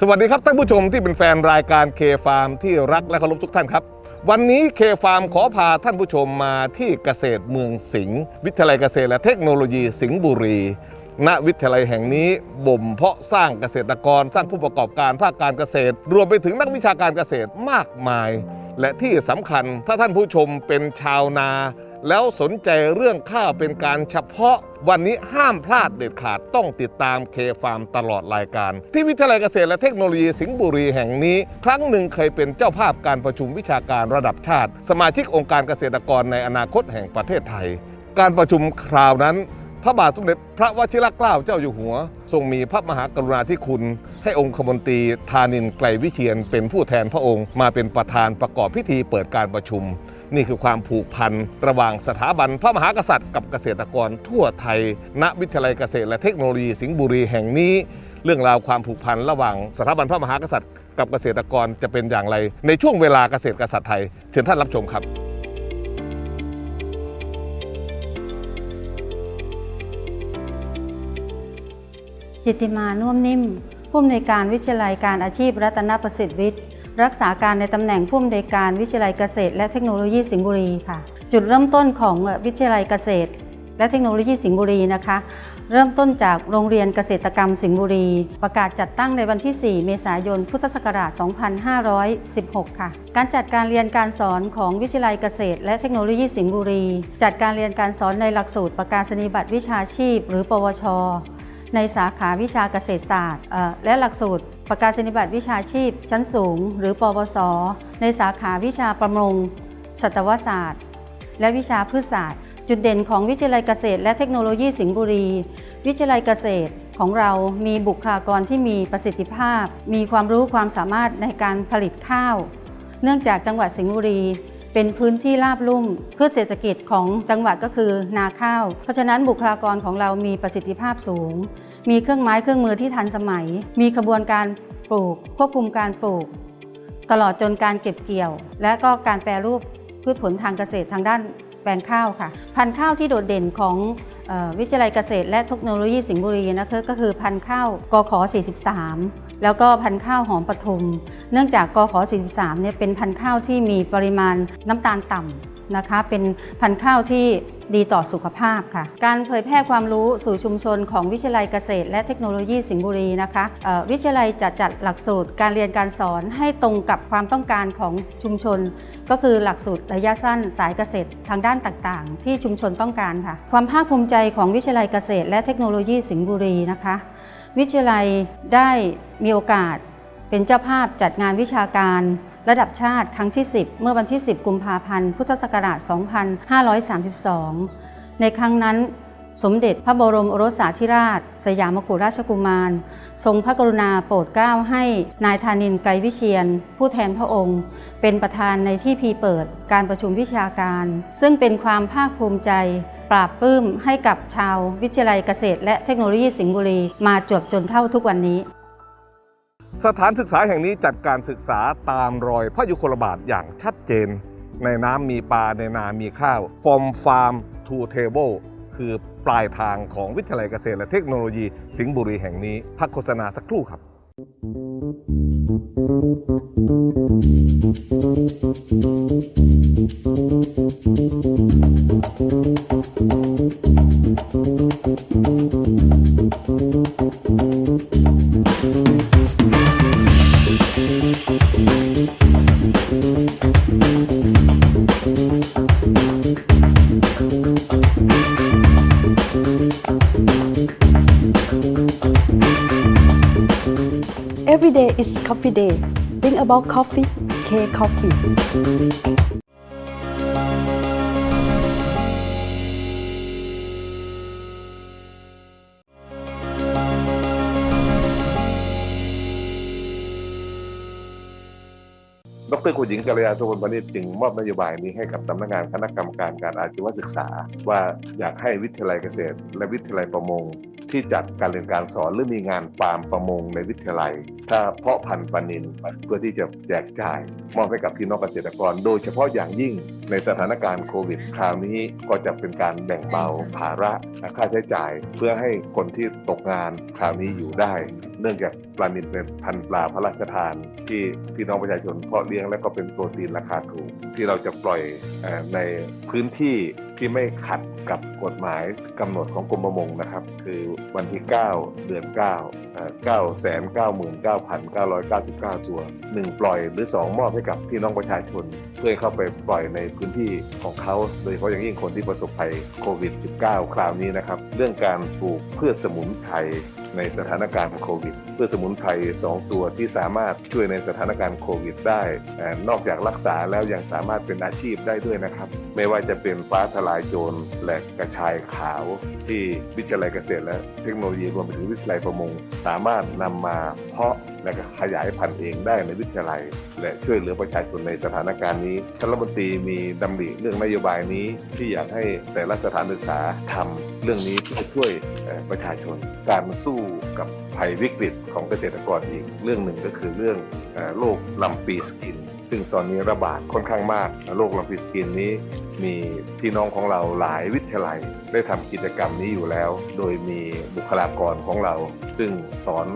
สวัสดีครับท่านผู้ชมที่เป็นแฟนรายการเคฟาร์มที่รักและเคารพทุกท่านครับ วันนี้เคฟาร์มขอพาท่านผู้ชมมาที่เกษตรเมืองสิงห์วิทยาลัยเกษตรและเทคโนโลยีสิงห์บุรี ณวิทยาลัยแห่งนี้บ่มเพาะสร้างเกษตรกรสร้างผู้ประกอบการภาคการเกษตร รวมไปถึงนักวิชาการเกษตรมากมาย และที่สำคัญถ้าท่านผู้ชมเป็นชาวนา แล้วสนใจเรื่องข้าวเป็นการเฉพาะ วันนี้ห้ามพลาดเด็ดขาดต้องติดตามเคฟาร์มตลอดรายการ ที่วิทยาลัยเกษตรและเทคโนโลยีสิงห์บุรีแห่งนี้ ครั้งหนึ่งเคยเป็นเจ้าภาพการประชุมวิชาการระดับชาติ สมาชิกองค์การเกษตรกรในอนาคตแห่งประเทศไทย การประชุมคราวนั้นพระบาทสมเด็จพระวชิรเกล้าเจ้าอยู่หัว ทรงมีพระมหากรุณาธิคุณ ให้องคมนตรีธานินไกลวิเชียนเป็นผู้แทนพระองค์มาเป็นประธานประกอบพิธีเปิดการประชุม นี่คือความผูกพันระหว่างสถาบันพระมหากษัตริย์กับเกษตรกรทั่วไทย ณ วิทยาลัยเกษตรและเทคโนโลยีสิงห์บุรีแห่งนี้ เรื่องราวความผูกพันระหว่างสถาบันพระมหากษัตริย์ กับเกษตรกรจะเป็นอย่างไร ในช่วงเวลาเกษตรกษัตริย์ไทยเชิญท่านรับชมครับจิตติมานุ่วมนิ่ม ผู้อำนวยการวิทยาลัยการอาชีพรัตนประสิทธิ์วิทย์ รักษาการในตำแหน่งผู้อำนวยการวิทยาลัยเกษตร และเทคโนโลยีสิงห์บุรีค่ะ จุดเริ่มต้นของวิทยาลัยเกษตร และเทคโนโลยีสิงห์บุรีนะคะ เริ่มต้นจากโรงเรียนเกษตรกรรมสิงห์บุรี ประกาศจัดตั้งในวันที่ 4 เมษายน พุทธศักราช 2516 ค่ะ การจัดการเรียนการสอนของวิทยาลัยเกษตร และเทคโนโลยีสิงห์บุรี จัดการเรียนการสอนในหลักสูตรประกาศนียบัตรวิชาชีพ หรือ ปวชในสาขาวิชาเกษตรศาสตร์ และหลักสูตร ประกาศนียบัตรวิชาชีพ ชั้นสูง หรือปวส ในสาขาวิชาประมง สัตวศาสตร์ และวิชาพืชศาสตร์ จุดเด่นของวิทยาลัยเกษตร และเทคโนโลยีสิงห์บุรี วิทยาลัยเกษตรของเรามีบุคลากรที่มีประสิทธิภาพ มีความรู้ความสามารถในการผลิตข้าว เนื่องจากจังหวัดสิงห์บุรี เป็นพื้นที่ราบลุ่มพืชเศรษฐกิจของจังหวัดก็คือนาข้าว เพราะฉะนั้นบุคลากรของเรามีประสิทธิภาพสูง มีเครื่องไม้เครื่องมือที่ทันสมัย มีขบวนการปลูก ควบคุมการปลูก ตลอดจนการเก็บเกี่ยว และก็การแปรรูปพืชผลทางเกษตรทางด้านแปลงข้าวค่ะ พันธุ์ข้าวที่โดดเด่นของออวิทยาลัยเกษตร และเทคโนโลยีสิงห์บุรีนะคะก็คือพันธุ์ข้าวกข43 แล้วก็พันธุ์ข้าวหอมปทุม เนื่องจากกข43เนี่ยเป็นพันธุ์ข้าวที่มีปริมาณน้ำตาลต่ำนะคะ เป็นพันธุ์ข้าวที่ ดีต่อสุขภาพค่ะ การเผยแพร่ความรู้สู่ชุมชนของวิทยาลัยเกษตร และเทคโนโลยีสิงห์บุรีนะคะวิทยาลัยจะจัดหลักสูตรการเรียนการสอนให้ตรงกับความต้องการของชุมชน ก็คือหลักสูตรระยะสั้นสายเกษตรทางด้านต่างๆ ที่ชุมชนต้องการค่ะ ความภาคภูมิใจของวิทยาลัยเกษตร และเทคโนโลยีสิงห์บุรีนะคะ วิทยาลัยได้มีโอกาสเป็นเจ้าภาพจัดงานวิชาการ ระดับชาติครั้งที่ 10 เมื่อวันที่ 10 กุมภาพันธ์ พุทธศักราช 2532 ในครั้งนั้น สมเด็จพระบรมโอรสาธิราช สยามกุฎราชกุมาร ทรงพระกรุณาโปรดเกล้าให้นายธานินทร์ไกรวิเชียน ผู้แทนพระองค์ เป็นประธานในที่พีเปิดการประชุมวิชาการ ซึ่งเป็นความภาคภูมิใจปราบปลื้มให้กับชาววิทยาลัยเกษตร และเทคโนโลยีสิงห์บุรี มาจวบจนเท่าทุกวันนี้ สถานศึกษาแห่งนี้จัดการศึกษาตามรอยพระยุคลบาทอย่างชัดเจน ในน้ำมีปลาในนามีข้าว from farm to table คือปลายทางของวิทยาลัยเกษตรและเทคโนโลยี สิงห์บุรีแห่งนี้ พักโฆษณาสักครู่ครับ Think about coffee, K Coffee. คุณหญิงกัลยาสุวรรณพนิชจึงมอบนโยบายนี้ให้กับสำนักงานคณะกรรมการการอาชีวศึกษา ว่าอยากให้วิทยาลัยเกษตร และวิทยาลัยประมง ที่จัดการเรียนการสอนหรือมีงานฟาร์มประมงในวิทยาลัย ถ้าเพาะพันธุ์ปลานิลเพื่อที่จะแจกจ่าย มอบให้กับพี่น้องเกษตรกร โดยเฉพาะอย่างยิ่งในสถานการณ์โควิด คราวนี้ก็จะเป็นการแบ่งเบาภาระค่าใช้จ่าย เพื่อให้คนที่ตกงานคราวนี้อยู่ได้ เนื่องจากปลานิลเป็นพันปลาพระราชทาน ที่พี่น้องประชาชนเพาะเลี้ยงและก็เป็นโปรตีนราคาถูก ที่เราจะปล่อยในพื้นที่ ที่ไม่ขัดกับกฎหมายกำหนดของกรมประมงนะครับ คือวันที่ 9 เดือน9เอ่อ999,999 ตัว 1 ปล่อยหรือ 2 มอบให้กับพี่น้องประชาชน เพื่อให้เข้าไปปล่อยในพื้นที่ของเขา โดยเฉพาะอย่างยิ่งคนที่ประสบภัยโควิด -19 คราวนี้นะครับ เรื่องการปลูกพืชสมุนไพรในสถานการณ์โควิดพืชสมุนไพร2 ตัวที่สามารถช่วยในสถานการณ์โควิด ได้ นอกจากรักษาแล้วยังสามารถเป็นอาชีพได้ด้วยนะครับ ไม่ว่าจะเป็นฟ้าทลลายโจรและกระชายขาว ที่วิทยาลัยเกษตรและเทคโนโลยีรวมไปถึงวิทยาลัยประมง สามารถนำมาเพาะและขยายพันธุ์เองได้ในวิทยาลัย และช่วยเหลือประชาชนในสถานการณ์นี้ท่านรัฐมนตรีมีดำริเรื่องนโยบายนี้ ที่อยากให้แต่ละสถานศึกษาทำเรื่องนี้เพื่อช่วยประชาชน การสู้กับภัยวิกฤตของเกษตรกรอีกเรื่องหนึ่งก็คือเรื่องโรคลำปีสกิน ซึ่งตอนนี้ระบาดค่อนข้างมาก โรคลำปีสกินนี้ มีพี่น้องของเราหลายวิทยาลัย ได้ทำกิจกรรมนี้อยู่แล้ว โดยมีบุคลากรของเรา ซึ่งสอน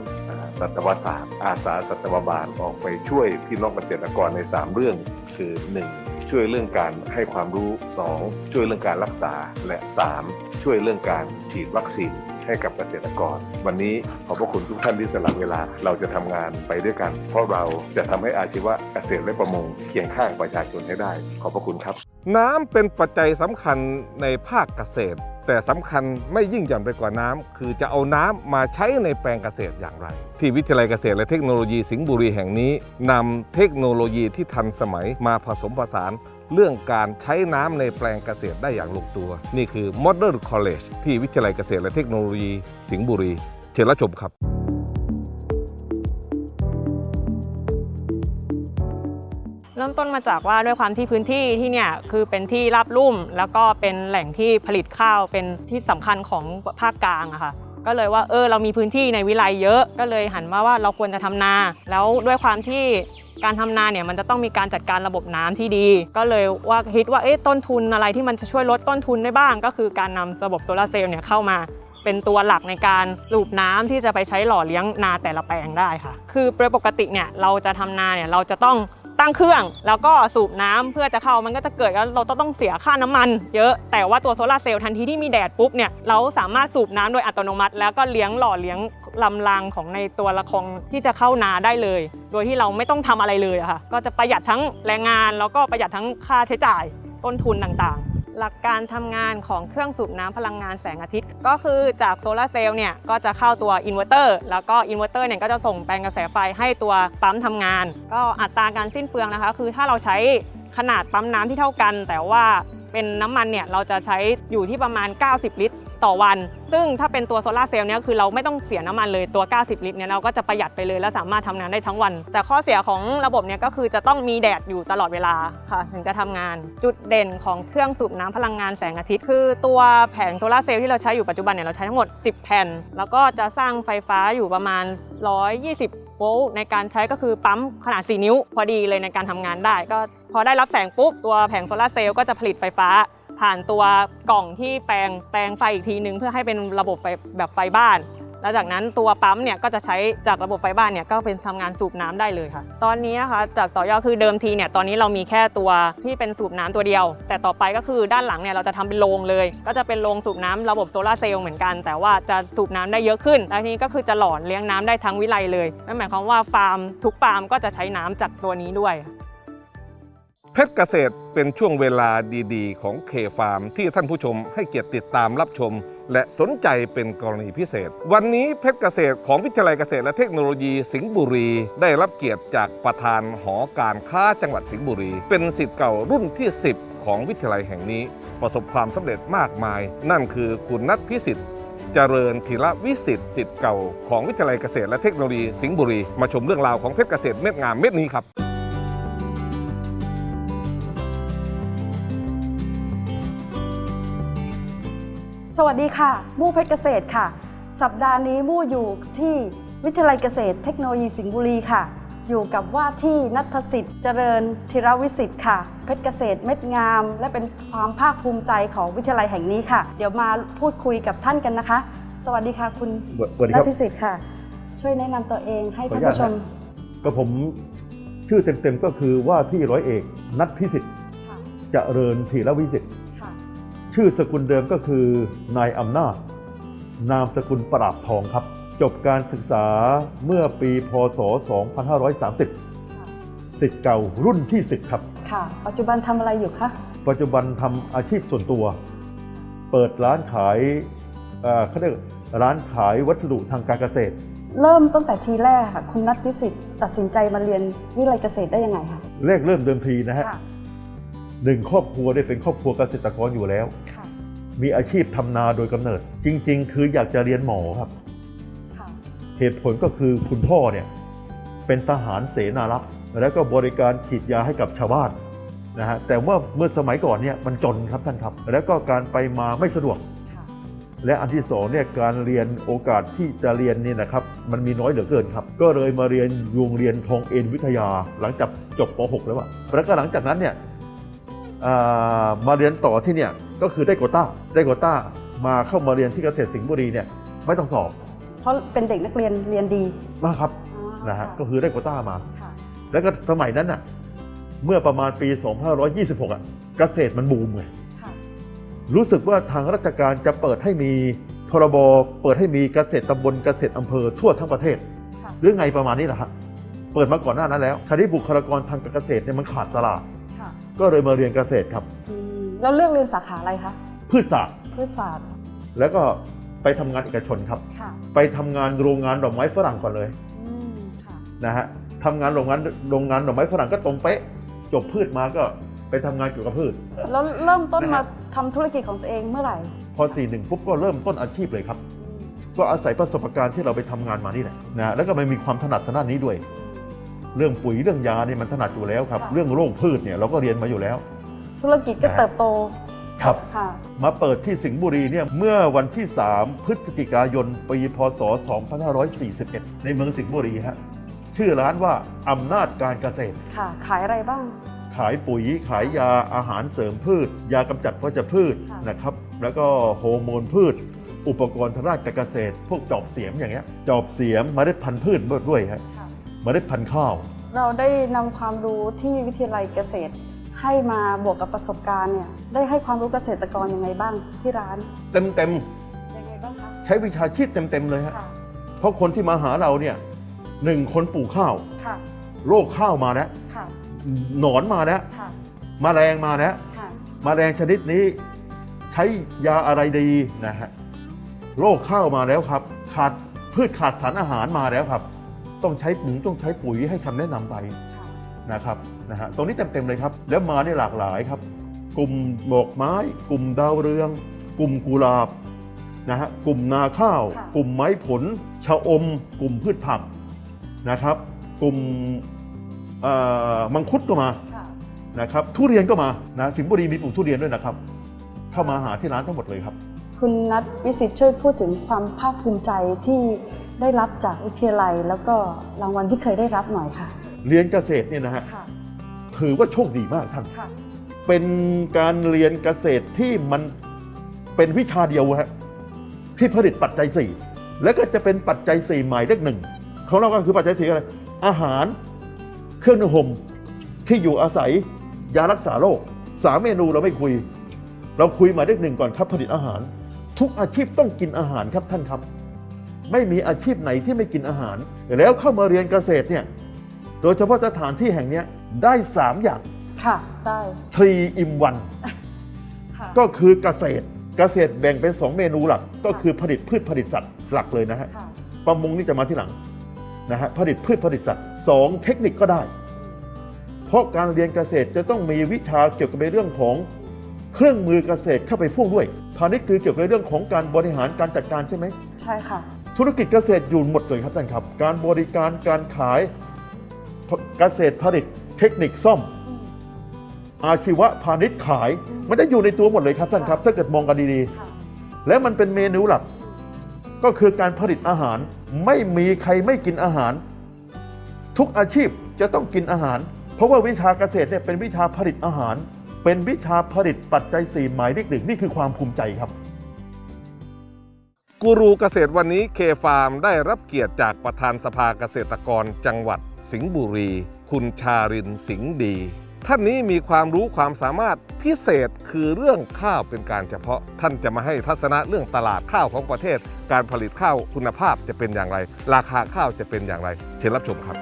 สัตวศาสตร์ อาสาสัตวบาลออกไปช่วยพี่น้องเกษตรกรใน 3 เรื่อง คือ 1. ช่วยเรื่องการให้ความรู้ 2. ช่วยเรื่องการรักษาและ 3. ช่วยเรื่องการฉีดวัคซีน ให้กับเกษตรกร วันนี้ขอบพระคุณทุกท่านที่สละเวลา เราจะทำงานไปด้วยกัน เพราะเราจะทำให้อาชีวะเกษตรและประมงเคียงข้างประชาชนให้ได้ ขอบพระคุณครับ น้ำเป็นปัจจัยสำคัญในภาคเกษตร แต่สำคัญไม่ยิ่งหย่อนไปกว่าน้ำคือจะเอาน้ำมาใช้ในแปลงเกษตรอย่างไร ที่วิทยาลัยเกษตรและเทคโนโลยีสิงห์บุรีแห่งนี้นำเทคโนโลยีที่ทันสมัยมาผสมผสานเรื่องการใช้น้ำในแปลงเกษตรได้อย่างลงตัว นี่คือ Modern College ที่วิทยาลัยเกษตรและเทคโนโลยี สิงห์บุรี เชิญรับชมครับ เริ่มต้นมาจากว่าด้วยความที่พื้นที่ที่เนี่ยคือเป็นที่ราบลุ่ม แล้วก็เป็นแหล่งที่ผลิตข้าวเป็นที่สำคัญของภาคกลางอะค่ะก็เลยว่าเออเรามีพื้นที่ในวิไลเยอะก็เลยหันมาว่าเราควรจะทำนา แล้วด้วยความที่การทำนาเนี่ยมันจะต้องมีการจัดการระบบน้ำที่ดี ก็เลยว่าคิดว่าเอ๊ะต้นทุนอะไรที่มันจะช่วยลดต้นทุนได้บ้าง ก็คือการนำระบบโซลาร์เซลล์เนี่ยเข้ามาเป็นตัวหลักในการสูบน้ำที่จะไปใช้หล่อเลี้ยงนาแต่ละแปลงได้ค่ะ คือโดยปกติเนี่ยเราจะทำนาเนี่ยเราจะต้อง ตั้งเครื่อง แล้วก็สูบน้ำเพื่อจะเข้ามันก็จะเกิดแล้วเราต้องเสียค่าน้ำมัน เยอะแต่ว่าตัวโซลาเซลล์ทันทีที่มีแดดปุ๊บเนี่ยเราสามารถสูบน้ำโดยอัตโนมัติ แล้วก็เลี้ยงหล่อเลี้ยงลำรางของในตัวละครที่จะเข้านาได้เลย โดยที่เราไม่ต้องทำอะไรเลยอะค่ะก็จะประหยัดทั้งแรงงานแล้วก็ประหยัดทั้งค่าใช้จ่ายต้นทุนต่างๆ หลักการทำงานของเครื่องสูบน้ำพลังงานแสงอาทิตย์ ก็คือจากโซลาร์เซลล์เนี่ยก็จะเข้าตัวอินเวอร์เตอร์แล้วก็อินเวอร์เตอร์เนี่ยก็จะส่งแปลงกระแสไฟให้ตัวปั๊มทำงาน ก็อัตราการสิ้นเปลืองนะคะ คือถ้าเราใช้ขนาดปั๊มน้ำที่เท่ากัน แต่ว่าเป็นน้ำมันเนี่ยเราจะใช้อยู่ที่ประมาณ 90 ลิตร ต่อวัน ซึ่งถ้าเป็นตัวโซลาเซลล์เนี่ยคือเราไม่ต้องเสียน้ำมันเลยตัว 90 ลิตรเนี่ยเราก็จะประหยัดไปเลยและสามารถทำงานได้ทั้งวัน แต่ข้อเสียของระบบเนี่ยก็คือจะต้องมีแดดอยู่ตลอดเวลาค่ะถึงจะทำงาน จุดเด่นของเครื่องสูบน้ำพลังงานแสงอาทิตย์ คือตัวแผงโซลาเซลล์ที่เราใช้อยู่ปัจจุบันเนี่ยเราใช้ทั้งหมด 10 แผ่น แล้วก็จะสร้างไฟฟ้าอยู่ประมาณ 120 โวลต์ในการใช้ก็คือปั๊มขนาด 4 นิ้ว พอดีเลยในการทำงานได้ ก็พอได้รับแสงปุ๊บตัวแผงโซลาเซลล์ก็จะผลิตไฟฟ้า ผ่านตัวกล่องที่แปลงแปลงไฟอีกทีนึงเพื่อให้เป็นระบบไฟแบบไฟบ้านแล้วจากนั้นตัวปั๊มเนี่ยก็จะใช้จากระบบไฟบ้านเนี่ยก็เป็นทำงานสูบน้ำได้เลยค่ะ ตอนนี้นะคะจากต่อยอดคือเดิมทีเนี่ยตอนนี้เรามีแค่ตัวที่เป็นสูบน้ำตัวเดียว แต่ต่อไปก็คือด้านหลังเนี่ยเราจะทำเป็นโรงเลย ก็จะเป็นโรงสูบน้ำระบบโซลาเซลล์เหมือนกัน แต่ว่าจะสูบน้ำได้เยอะขึ้นแล้วทีนี้ก็คือจะหล่อเลี้ยงน้ำได้ทั้งวิไลเลยนั่นหมายความว่าฟาร์มทุกฟาร์มก็จะใช้น้ำจากตัวนี้ด้วย เพชรเกษตรเป็นช่วงเวลาดีๆ ของเคฟาร์มที่ท่านผู้ชมให้เกียรติติดตามรับชม และสนใจเป็นกรณีพิเศษ วันนี้เพชรเกษตรของวิทยาลัยเกษตรและเทคโนโลยีสิงห์บุรี ได้รับเกียรติจากประธานหอการค้าจังหวัดสิงห์บุรี เป็นสิทธิ์เก่ารุ่นที่ 10 ของวิทยาลัยแห่งนี้ ประสบความสำเร็จมากมาย นั่นคือคุณนัทพิสิทธิ์เจริญธีระวิสิทธิ์สิทธิ์เก่าของวิทยาลัยเกษตรและเทคโนโลยีสิงห์บุรีมาชมเรื่องราวของเพชรเกษตรเม็ดงามเม็ดนี้ครับ สวัสดีค่ะ มู่เพชรเกษตรค่ะ สัปดาห์นี้มู่อยู่ที่วิทยาลัยเกษตรเทคโนโลยีสิงห์บุรีค่ะ อยู่กับว่าที่นัทสิทธิ์เจริญธีรวิสิทธิ์ค่ะ เพชรเกษตรเม็ดงาม และเป็นความภาคภูมิใจของวิทยาลัยแห่งนี้ค่ะ เดี๋ยวมาพูดคุยกับท่านกันนะคะ สวัสดีค่ะคุณสวัสดีนัครับ ทสิทธิ์ค่ะ ช่วยแนะนำตัวเองให้ขออท่านนุญาตผู้ชมนะก็ผมชื่อเต็มๆก็คือว่าที่ร้อยเอกนัทพิสิทธิ์ค่ะเจริญธีรวิสิทธิ์ค่ะ ชื่อสกุลเดิมก็คือนายอำนาจ นามสกุลปราบทองครับ จบการศึกษาเมื่อปีพศ 2530สิทธิ์เก่ารุ่นที่ 10 ครับ ค่ะ ปัจจุบันทำอะไรอยู่คะ ปัจจุบันทำอาชีพส่วนตัว เปิดร้านขายเอ่อเขาเรียกร้านขายวัสดุทางการเกษตร เริ่มตั้งแต่ทีแรกค่ะ คุณนัทพิสิทธิ์ตัดสินใจมาเรียนวิทยาลัยเกษตรได้ยังไงคะแรกเริ่มเดิมทีนะฮะค่ะ หนึ่งครอบครัวได้เป็นครอบครัวเกษตรกรอยู่แล้วค่ะมีอาชีพทำนาโดยกำเนิด จริง ๆ คืออยากจะเรียนหมอครับค่ะเหตุผลก็คือคุณพ่อเนี่ยเป็นทหารเสนารักษ์แล้วก็บริการฉีดยาให้กับชาวบ้านนะฮะแต่ว่าเมื่อสมัยก่อนเนี่ยมันจนครับท่านครับ แล้วก็การไปมาไม่สะดวกค่ะและอันที่สองเนี่ยการเรียนโอกาสที่จะเรียนนี่นะครับ มันมีน้อยเหลือเกินครับ ก็เลยมาเรียนโรงเรียนทองเอ็นวิทยาหลังจากจบป .6 แล้วอะแล้วก็หลังจากนั้นเนี่ยอ่า มาเรียนต่อที่เนี่ยก็คือได้โควต้าได้โควต้ามาเข้ามาเรียนที่เกษตรสิงห์บุรีเนี่ยไม่ต้องสอบ เพราะเป็นเด็กนักเรียนเรียนดีมากครับอ๋อนะฮะค่ก็คือได้โควต้ามาค่ะแล้วก็สมัยนั้นน่ะเมื่อประมาณปี 2526อะเกษตรมันบูมไงค่ะรู้สึกว่าทางราชการจะเปิดให้มีพรบเปิดให้มีเกษตรตำบลเกษตรอำเภอทั่วทั้งประเทศค่ะหรือไงประมาณนี้แหละฮะเปิดมาก่อนหน้านั้นแล้วคราวนี้บุคลากรทางการเกษตรเนี่ยมันขาดตลาดค่ะ ก็เลยมาเรียนเกษตรครับอืมแล้วเลือกเรียนสาขาอะไรคะ พืชศาสตร์ พืชศาสตร์ แล้วก็ไปทำงานเอกชนครับค่ะไปทำงานโรงงานดอกไม้ฝรั่งก่อนเลยอืมค่ะนะฮะทำงานโรงงานโรงงานดอกไม้ฝรั่งก็ตรงเป๊ะ จบพืชมาก็ไปทำงานเกี่ยวกับพืช แล้วเริ่มต้นนะฮะมาทำธุรกิจของตัวเองเมื่อไหร่ พอ41ปุ๊บก็เริ่มต้นอาชีพเลยครับอืมก็อาศัยประสบการณ์ที่เราไปทำงานมานี่แหละนะแล้วก็มันมีความถนัดทางด้านนี้ด้วย เรื่องปุ๋ยเรื่องยาเนี่ยมันถนัดอยู่แล้วครับเรื่องโรคพืชเนี่ยเราก็เรียนมาอยู่แล้ว ธุรกิจก็นะฮะเติบโตครับ ค่ะ มาเปิดที่สิงห์บุรีเนี่ยเมื่อวันที่ 3 พฤศจิกายน ปี พศ 2541 ในเมืองสิงห์บุรีฮะชื่อร้านว่าอำนาจการเกษตร ค่ะ ขายอะไรบ้าง ขายปุ๋ยขายยาอาหารเสริมพืช ยากำจัดวัชพืชค่ะ นะครับ แล้วก็โฮอร์โมนพืช อุปกรณ์ทางด้านการเกษตร พวกจอบเสียมอย่างเงี้ยจอบเสียมเมล็ดพันธุ์พืชด้วยฮะค่ะ เมล็ดพันธุ์ข้าว เราได้นำความรู้ที่วิทยาลัยเกษตร ให้มาบวกกับประสบการณ์เนี่ยได้ให้ความรู้เกษตรกรยังไงบ้างที่ร้านเต็มเต็มยังไงบ้างคะๆ ใช้วิชาชีพเต็มเต็มๆเลยฮะค่ะเพราะคนที่มาหาเราเนี่ยหนึ่งคนปลูกข้าว ค่ะโรคข้าวมาแล้วค่ะหนอนมาแล้วค่ะมแมลงมาแล้ว ค่ะมแมลงชนิดนี้ใช้ยาอะไรดีนะฮะโรคข้าวมาแล้วครับ ขาดพืชขาดสารอาหารมาแล้วครับ ต้องใช้ปุ๋ยต้องใช้ปุ๋ยให้คำแนะนำไปค่ะนะครับนะฮะตรงนี้เต็มๆเลยครับ แล้วมาเนี่ยหลากหลายครับ กลุ่มดอกไม้ กลุ่มดาวเรือง กลุ่มกุหลาบนะฮะกลุ่มนาข้าว ค่ะ กลุ่มไม้ผลชะอม กลุ่มพืชผักนะครับ กลุ่มเอ่อมังคุดก็มาค่ะ นะครับทุเรียนก็มานะสิงห์บุรีมีปลูกทุเรียนด้วยนะครับ เข้ามาหาที่ร้านทั้งหมดเลยครับ คุณนัทวิสิตช่วยพูดถึงความภาคภูมิใจที่ ได้รับจากวิทยาลัย แล้วก็รางวัลที่เคยได้รับหน่อยค่ะ เรียนเกษตรเนี่ยนะฮะค่ะถือว่าโชคดีมากท่าน ค่ะ เป็นการเรียนเกษตรที่มันเป็นวิชาเดียวฮะที่ผลิตปัจจัย 4 แล้วก็จะเป็นปัจจัย 4 หมายเลขหนึ่งของเราก็คือปัจจัยสี่อะไรอาหารเครื่องนุ่งห่มที่อยู่อาศัยยารักษาโรคสามเมนูเราไม่คุย เราคุยหมายเลขหนึ่งก่อนครับผลิตอาหาร ทุกอาชีพต้องกินอาหารครับท่านครับ ไม่มีอาชีพไหนที่ไม่กินอาหาร แล้วเข้ามาเรียนเกษตรเนี่ยโดยเฉพาะสถานที่แห่งเนี้ยได้สามอย่าง ค่ะ ได้3 in ค่ะ1ก็คือเกษตรเกษตรแบ่งเป็น 2 เมนูหลัก ก็คือผลิตพืชผลิตสัตว์หลักเลยนะฮะค่ะประมงนี่จะมาที่หลังนะฮะผลิตพืชผลิตสัตว์สองเทคนิคก็ได้ เพราะการเรียนเกษตรจะต้องมีวิชาเกี่ยวกับในเรื่องของเครื่องมือเกษตรเข้าไปพ่วงด้วยพาณิชย์คือเกี่ยวกับในเรื่องของการบริหารการจัดการใช่ไหมใช่ค่ะ ธุรกิจเกษตรอยู่หมดเลยครับท่านครับ การบริการการขายเกษตรผลิตเทคนิคซ่อมอืมอาชีวะพาณิชย์ขายอืมมันจะอยู่ในตัวหมดเลยครับท่านครับ ถ้าเกิดมองกันดีค่ะๆและมันเป็นเมนูหลัก ก็คือการผลิตอาหาร ไม่มีใครไม่กินอาหาร ทุกอาชีพจะต้องกินอาหาร เพราะว่าวิชาเกษตรเนี่ยเป็นวิชาผลิตอาหาร เป็นวิชาผลิตปัจจัยสี่หมายเลขหนึ่งนี่คือความภูมิใจครับ กูรูเกษตรวันนี้เคฟาร์มได้รับเกียรติจากประธานสภาเกษตรกรจังหวัด สิงห์บุรี คุณชารินสิงห์ดี ท่านนี้มีความรู้ความสามารถพิเศษคือเรื่องข้าวเป็นการเฉพาะ ท่านจะมาให้ทัศนะเรื่องตลาดข้าวของประเทศ การผลิตข้าวคุณภาพจะเป็นอย่างไร ราคาข้าวจะเป็นอย่างไรเชิญรับชมครับ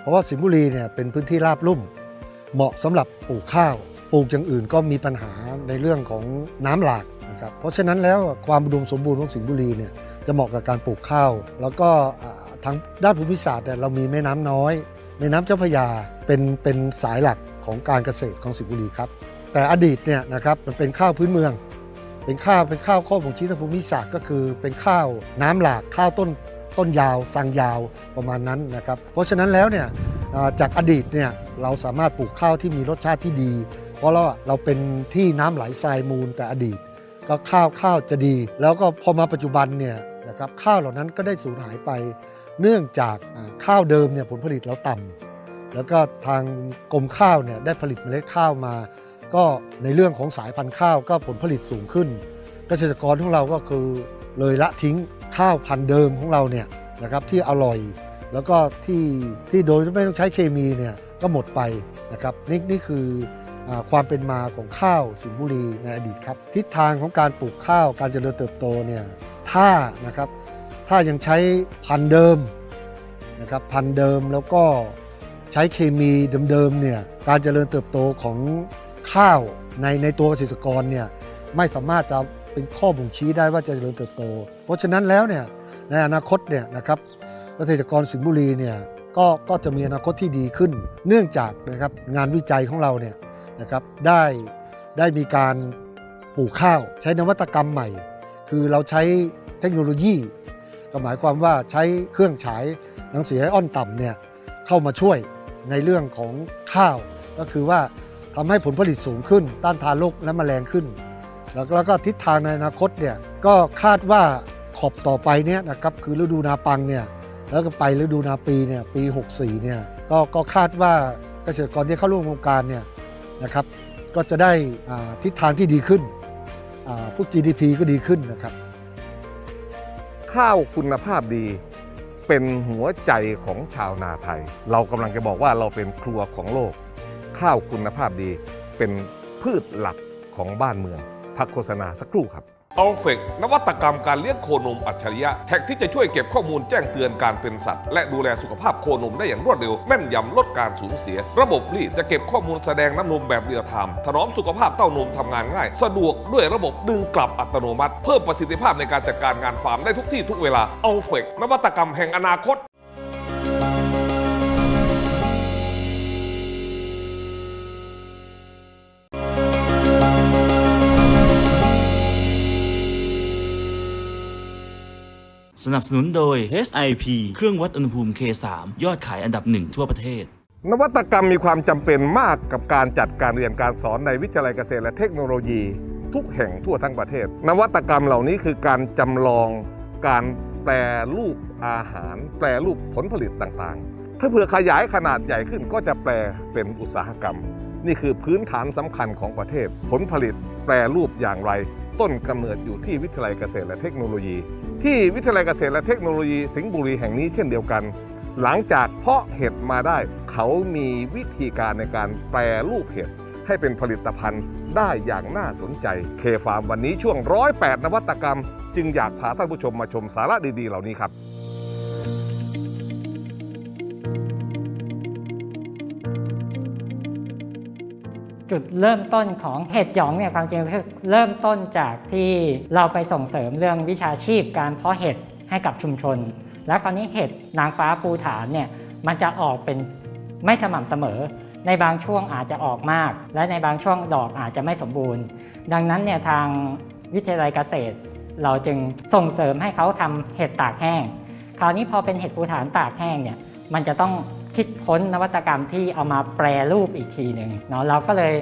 เพราะว่าสิงห์บุรีเนี่ยเป็นพื้นที่ราบลุ่ม เหมาะสำหรับปลูกข้าว ปลูกอย่างอื่นก็มีปัญหาในเรื่องของน้ำหลากนะครับเพราะฉะนั้นแล้วความอุดมสมบูรณ์ของสิงห์บุรีเนี่ยจะเหมาะกับการปลูกข้าว แล้วก็ทางด้านภูมิศาสตร์เนี่ยเรามีแม่น้ำน้อยแม่น้ำเจ้าพระยาเป็นเป็นสายหลักของการเกษตรของสิงห์บุรีครับแต่อดีตเนี่ยนะครับมันเป็นข้าวพื้นเมือง เป็นข้าวเป็นข้าวข้อบ่งชี้ทางภูมิศาสตร์ก็คือเป็นข้าวน้ำหลากข้าวต้นต้นยาวสังยาวประมาณนั้นนะครับ เพราะฉะนั้นแล้วเนี่ยจากอดีตเนี่ย เราสามารถปลูกข้าวที่มีรสชาติที่ดี เพราะเราเราเป็นที่น้ำไหลทรายมูลแต่อดีต ก็ข้าวข้าวจะดี แล้วก็พอมาปัจจุบันเนี่ยนะครับข้าวเหล่านั้นก็ได้สูญหายไป เนื่องจากข้าวเดิมเนี่ยผลผลิตเราต่ำแล้วก็ทางกรมข้าวเนี่ยได้ผลิตเมล็ดข้าวมา ก็ในเรื่องของสายพันธุ์ข้าวก็ผลผลิตสูงขึ้น เกษตรกรของเราก็คือเลยละทิ้งข้าวพันธุ์เดิมของเราเนี่ยนะครับที่อร่อย แล้วก็ที่ที่โดยไม่ต้องใช้เคมีเนี่ย ก็หมดไปนะครับนี่นี่คืออความเป็นมาของข้าวสิงห์บุรีในอดีตครับ ทิศทางของการปลูกข้าวการเจริญเติบโตเนี่ยถ้านะครับถ้ายังใช้พันธุ์เดิมนะครับพันธุ์เดิมแล้วก็ใช้เคมีเดิมๆเนี่ยการเจริญเติบโตของข้าวในในตัวเกษตรกรเนี่ยไม่สามารถจะเป็นข้อบ่งชี้ได้ว่าจะเจริญเติบโต เพราะฉะนั้นแล้วเนี่ยในอนาคตเนี่ยนะครับเกษตรกรสิงห์บุรีเนี่ย ก็ก็จะมีอนาคตที่ดีขึ้น เนื่องจากนะครับงานวิจัยของเราเนี่ยนะครับได้ได้มีการปลูกข้าว ใช้นวัตกรรมใหม่ คือเราใช้เทคโนโลยี ก็หมายความว่าใช้เครื่องฉายรังสีไอออนต่ำเนี่ยเข้ามาช่วยในเรื่องของข้าว ก็คือว่าทำให้ผลผลิตสูงขึ้น ต้านทานโรคและแมลงขึ้น แล้วแล้วก็ทิศทางในอนาคตเนี่ยก็คาดว่าขอบต่อไปเนี่ยนะครับคือฤดูนาปังเนี่ย แล้วก็ไปฤดูนาปีเนี่ยปี 64เนี่ยก็ก็คาดว่าเกษตรกรที่เข้าร่วมโครงการเนี่ยนะครับก็จะได้ทิศทางที่ดีขึ้นพวก GDP ก็ดีขึ้นนะครับ ข้าวคุณภาพดีเป็นหัวใจของชาวนาไทย เรากำลังจะบอกว่าเราเป็นครัวของโลก ข้าวคุณภาพดีเป็นพืชหลักของบ้านเมือง พักโฆษณาสักครู่ครับ อัลเฟกนวัตกรรมการเลี้ยงโคนมอัจฉริยะ แท็กที่จะช่วยเก็บข้อมูลแจ้งเตือนการเป็นสัตว์ และดูแลสุขภาพโคนมได้อย่างรวดเร็ว แม่นยำลดการสูญเสีย ระบบรีดจะเก็บข้อมูลแสดงน้ำนมแบบเรียลไทม์ถนอมสุขภาพเต้านมทำงานง่าย สะดวกด้วยระบบดึงกลับอัตโนมัติ เพิ่มประสิทธิภาพในการจัดการงานฟาร์มได้ทุกที่ทุกเวลาอัลเฟกนวัตกรรมแห่งอนาคต สนับสนุนโดย SIP เครื่องวัดอุณหภูมิ K3 ยอดขายอันดับหนึ่งทั่วประเทศ นวัตกรรมมีความจำเป็นมากกับการจัดการเรียนการสอนในวิทยาลัยเกษตรและเทคโนโลยี ทุกแห่งทั่วทั้งประเทศ นวัตกรรมเหล่านี้คือการจำลองการแปรรูปอาหาร แปรรูปผลผลิตต่างๆ ถ้าเผื่อขยายขนาดใหญ่ขึ้นก็จะแปลเป็นอุตสาหกรรม นี่คือพื้นฐานสำคัญของประเทศ ผลผลิตแปรรูปอย่างไร ต้นกำเนิดอยู่ที่วิทยาลัยเกษตรและเทคโนโลยี ที่วิทยาลัยเกษตรและเทคโนโลยี สิงห์บุรีแห่งนี้เช่นเดียวกัน หลังจากเพาะเห็ดมาได้ เขามีวิธีการในการแปรรูปเห็ดให้เป็นผลิตภัณฑ์ได้อย่างน่าสนใจเคฟาร์มวันนี้ช่วงร้อยแปดนวัตกรรม จึงอยากพาท่านผู้ชมมาชมสาระดีๆ เหล่านี้ครับ จุดเริ่มต้นของเห็ดหยองเนี่ยความจริงคือเริ่มต้นจากที่เราไปส่งเสริมเรื่องวิชาชีพการเพาะเห็ดให้กับชุมชน แล้วคราวนี้เห็ดนางฟ้าภูฐานเนี่ยมันจะออกเป็นไม่สม่ำเสมอ ในบางช่วงอาจจะออกมาก และในบางช่วงดอกอาจจะไม่สมบูรณ์ ดังนั้นเนี่ยทางวิทยาลัยเกษตร เราจึงส่งเสริมให้เขาทำเห็ดตากแห้ง คราวนี้พอเป็นเห็ดภูฐานตากแห้งเนี่ยมันจะต้อง คิดค้นนวัตกรรมที่เอามาแปรรูปอีกทีหนึ่งเนาะเราก็เลย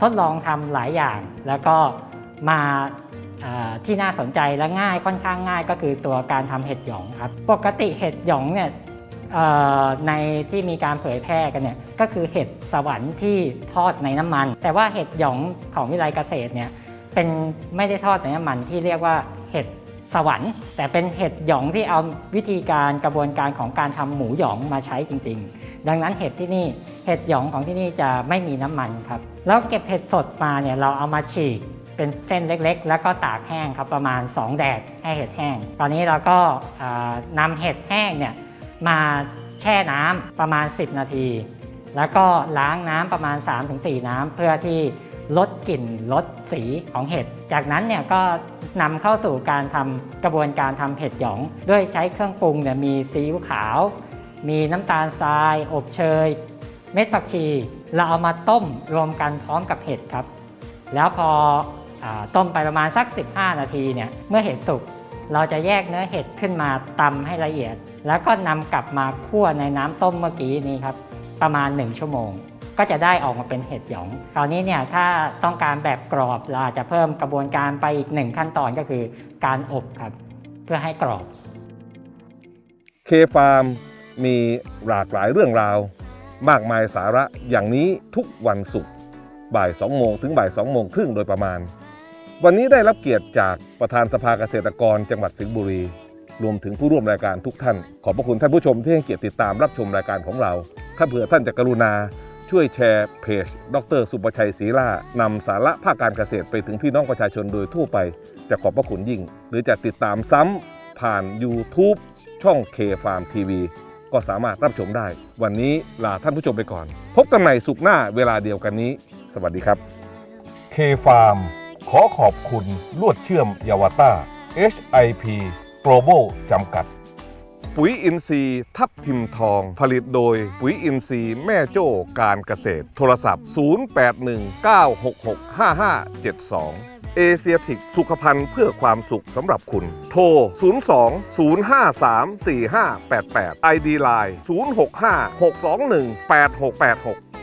ทดลองทำหลายอย่าง แล้วก็มาที่น่าสนใจและง่ายค่อนข้างง่ายก็คือตัวการทำเห็ดหยองครับ ปกติเห็ดหยองเนี่ยในที่มีการเผยแพร่กันเนี่ยก็คือเห็ดสวรรค์ที่ทอดในน้ำมัน แต่ว่าเห็ดหยองของวิไลเกษตรเนี่ยเป็นไม่ได้ทอดในน้ำมันที่เรียกว่าเห็ด สวรรค์ แต่เป็นเห็ดหยองที่เอาวิธีการกระบวนการของการทำหมูหยองมาใช้จริง ๆ ดังนั้นเห็ดที่นี่เห็ดหยองของที่นี่จะไม่มีน้ำมันครับ แล้วเก็บเห็ดสดมาเนี่ยเราเอามาฉีกเป็นเส้นเล็กๆ แล้วก็ตากแห้งครับประมาณ 2 แดดให้เห็ดแห้ง ตอนนี้เราก็อ่านำเห็ดแห้งเนี่ยมาแช่น้ำประมาณ 10 นาที แล้วก็ล้างน้ำประมาณ 3-4 น้ำเพื่อที่ ลดกลิ่นลดสีของเห็ด จากนั้นเนี่ยก็นำเข้าสู่การทำกระบวนการทำเห็ดหยอง ด้วยใช้เครื่องปรุงเนี่ยมีซีอิ๊วขาว มีน้ำตาลทราย อบเชย เม็ดผักชี เราเอามาต้มรวมกันพร้อมกับเห็ดครับ แล้วพออต้มไปประมาณสัก 15 นาทีเนี่ยเมื่อเห็ดสุกเราจะแยกเนื้อเห็ดขึ้นมาตำให้ละเอียด แล้วก็นำกลับมาคั่วในน้ำต้มเมื่อกี้นี้ครับ ประมาณ 1 ชั่วโมง ก็จะได้ออกมาเป็นเห็ดหยองคราวนี้เนี่ยถ้าต้องการแบบกรอบเราอาจจะเพิ่มกระบวนการไปอีกหนึ่งขั้นตอนก็คือการอบครับ เพื่อให้กรอบ เคฟาร์มมีหลากหลายเรื่องราว มากมายสาระอย่างนี้ทุกวันศุกร์บ่าย2โมงถึงบ่าย2โมงครึ่งโดยประมาณ วันนี้ได้รับเกียรติจากประธานสภาเกษตรกรจังหวัดสิงห์บุรี รวมถึงผู้ร่วมรายการทุกท่าน ขอบพระคุณท่านผู้ชมที่ให้เกียรติติดตามรับชมรายการของเรา ถ้าเผื่อท่านจะกรุณา ช่วยแชร์เพจ ดร สุประชัยศรีล่านำสาระภาคการเกษตรไปถึงพี่น้องประชาชนโดยทั่วไป จะขอบพระคุณยิ่ง หรือจะติดตามซ้ำผ่าน YouTube ช่อง K Farm TV ก็สามารถรับชมได้ วันนี้ลาท่านผู้ชมไปก่อน พบกันใหม่สุขหน้าเวลาเดียวกันนี้ สวัสดีครับ K Farm ขอขอบคุณลวดเชื่อมยาวต้า HIP Global จำกัด ปุ๋ยอินทรีย์ทับทิมทอง ผลิตโดยปุ๋ยอินทรีย์แม่โจ้การเกษตร โทรศัพท์ 0819665572เอเชียทิกสุขภัณฑ์เพื่อความสุขสำหรับคุณ โทร 02 053 4588 ID Line 065 621 8686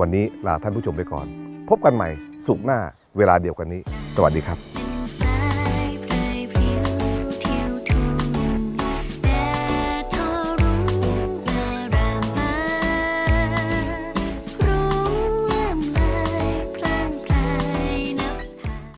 วันนี้ลาท่านผู้ชมไปก่อน พบกันใหม่สุขหน้าเวลาเดียวกันนี้ สวัสดีครับ